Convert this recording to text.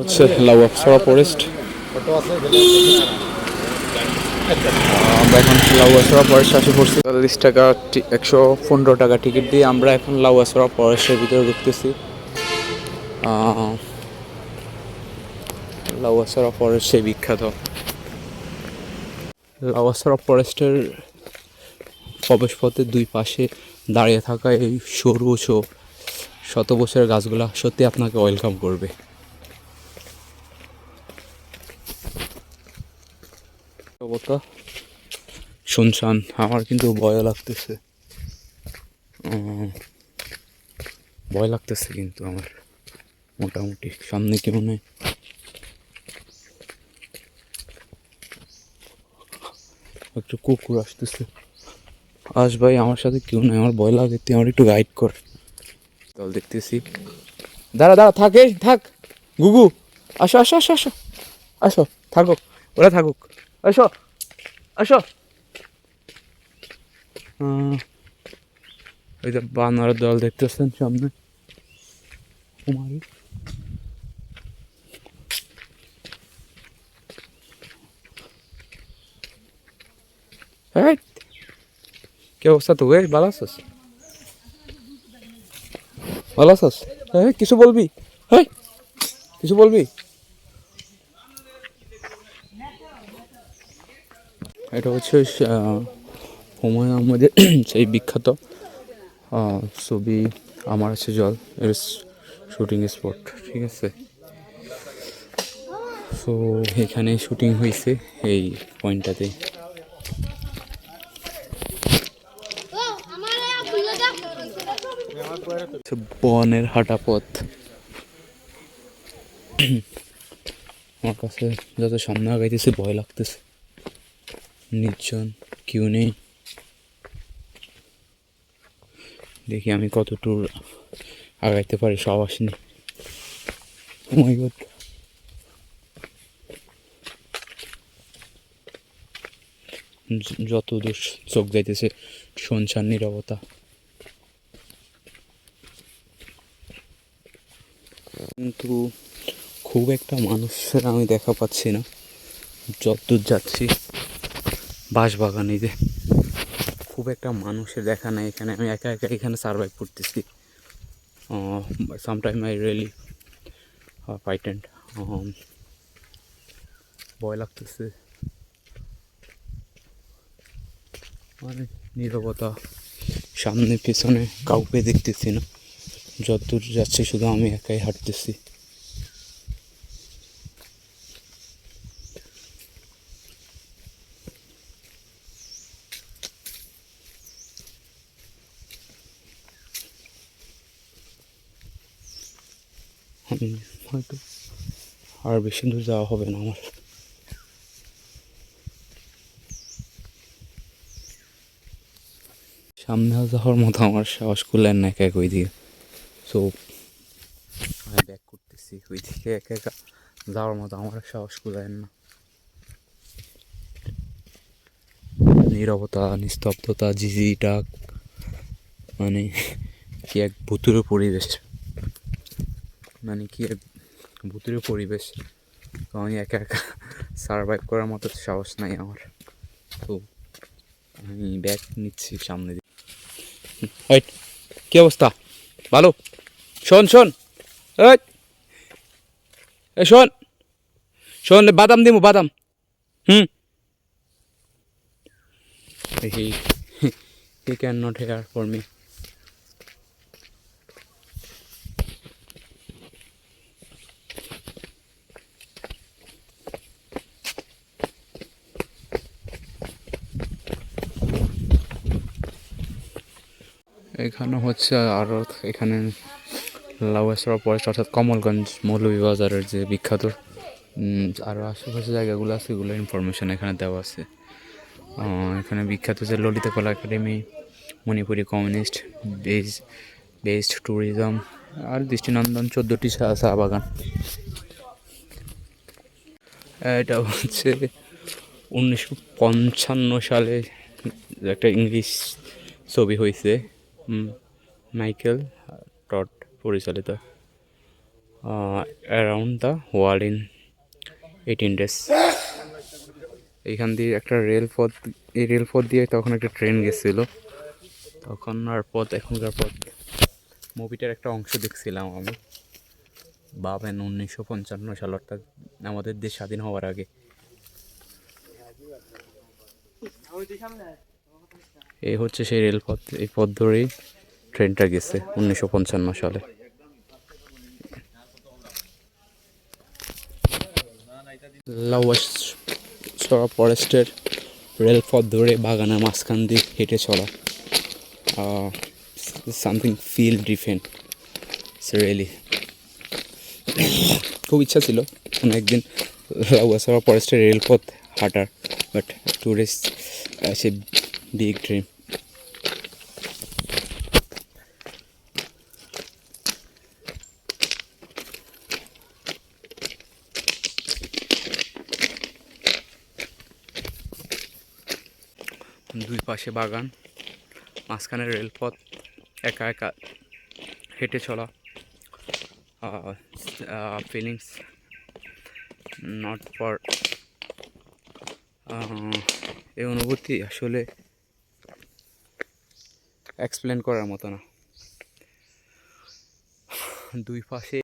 হচ্ছে লাউয়াপসরা ফরেস্ট। আমরা এখন লাউয়াসরা ফরেস্ট আসে পড়ছি। চল্লিশ টাকা একশো পনেরো টাকা টিকিট দিয়ে আমরা এখন লাউয়াসরা ফরেস্টের ভিতরে ঢুকতেছি। লাউয়াসরা ফরেস্ট সেই বিখ্যাত। লাউয়াসরা ফরেস্টের প্রবেশপথের দুই পাশে দাঁড়িয়ে থাকা এই সরু শত বছরের গাছগুলা সত্যি আপনাকে ওয়েলকাম করবে। অবতা শুনশান, আমার কিন্তু ভয় লাগতেছে। ভয় লাগতেছে কিন্তু আমার, মোটামুটি। সামনে কি মনে হয়? একটু কুকুর আসতেছে। আস ভাই আমার সাথে কেউ নাই, আমার ভয় লাগে, তুই আমার একটু গাইড কর। দল দেখতেছি। দাঁড়া দাঁড়া, থাকে থাক। গুগু, আসো আসো আসো আসো। আসো থাকো ওরা থাকুক। আসো। আসো ওই যে বানরের দল দেখতেছেন সামনে কুমারী কি অবস্থা তো ভালো আছিস ভালো আছিস কিছু বলবি হ্যাঁ কিছু বলবি এটা হচ্ছে হুমায়ুন আহমেদের সেই বিখ্যাত ছবি আমার আছে জল, এর শুটিং স্পট ঠিক আছে? সো এখানে শুটিং হয়েছে এই পয়েন্টটাতে বনের হাঁটা পথ আমার কাছে যত সামনে আগাইতেছে ভয় লাগতেছে। নির্জন, কেউ নেই। দেখি আমি কত টুর আগাইতে পারি, সব আসেনি। Oh যত দূর চোখ যাইতেছে শুনশান নিরবতা। কিন্তু খুব একটা মানুষের আমি দেখা পাচ্ছি না। যতদূর যাচ্ছি বাঁশবাগান এই যে খুব একটা মানুষের দেখা নাই এখানে, আমি একা একা এখানে সার্ভাইভ করতেছি। সামটাইম আই রিয়েলি ফাইটেন্ড ভয় লাগতেছে। মানে নীরবতা, সামনে, পিছনে, কাউকে দেখতেছি না। যতদূর যাচ্ছি, শুধু আমি একাই হাঁটতেছি। হয়তো আর বেশি দূর যাওয়া হবে না আমার। সামনে যাওয়ার মতো আমার সাহস করলেন না একা এক ওই দিকে সো আমি ব্যাক করতেছি ওই দিকে একা একা যাওয়ার মতো আমার সাহস করলেন না। নীরবতা, নিস্তব্ধতা ঝিঝিটা মানে কি এক ভুতুরে পরিবেশ মানে কি ভুতুরে পরিবেশ তো আমি একা একা সার্ভাইভ করার মতো সাহস নাই আমার তো আমি ব্যাগ নিচ্ছি সামনে দিয়ে রাইট কী অবস্থা ভালো শোন শোন এ শোন শোন বাদাম দিমু বাদাম হুম he he not here for me এখানে হচ্ছে আরও এখানে লাউয়াসরা ফরেস্ট অর্থাৎ কমলগঞ্জ মৌলভীবাজারের যে বিখ্যাত আরও আশেপাশে জায়গাগুলো আছে, এগুলো ইনফরমেশন এখানে দেওয়া আছে। এখানে বিখ্যাত যে Lalita Kala Akademi, Manipuri community base based tourism আর দৃষ্টিনন্দন চোদ্দোটি চা বাগান। এটা হচ্ছে উনিশশো পঞ্চান্ন সালে একটা ইংলিশ ছবি হয়েছে। মাইকেল টট পরিচালিত around the world in eighty days এইখান দিয়ে একটা রেলপথ এই রেলপথ দিয়ে তখন একটা ট্রেন গেছিল। তখন আর পথ, এখনকার পথ। মুভিটার একটা অংশ দেখছিলাম আমি। বাবেন উনিশশো পঞ্চান্ন সাল, অর্থাৎ আমাদের দেশ স্বাধীন হওয়ার আগে। এই হচ্ছে সেই রেলপথ, এই পথ ধরেই ট্রেনটা গেছে উনিশশো পঞ্চান্ন সালে। লাউয়াস চড়া ফরেস্টের রেলপথ ধরে বাগানের মাঝখান দিয়ে হেঁটে চলা সামথিং ফিল ডিফেন্ট রিয়েলি খুব ইচ্ছা ছিল কোনো একদিন লাউয়াসড়া ফরেস্টের রেলপথ হাঁটার বাট টুরিস্ট সে বিগ ড্রিম দুই পাশে বাগান, মাঝখানে রেলপথ, একা একা হেঁটে চলা ফিলিংস নট ফর এই অনুভূতি আসলে এক্সপ্লেন করার মতো না। দুই পাশে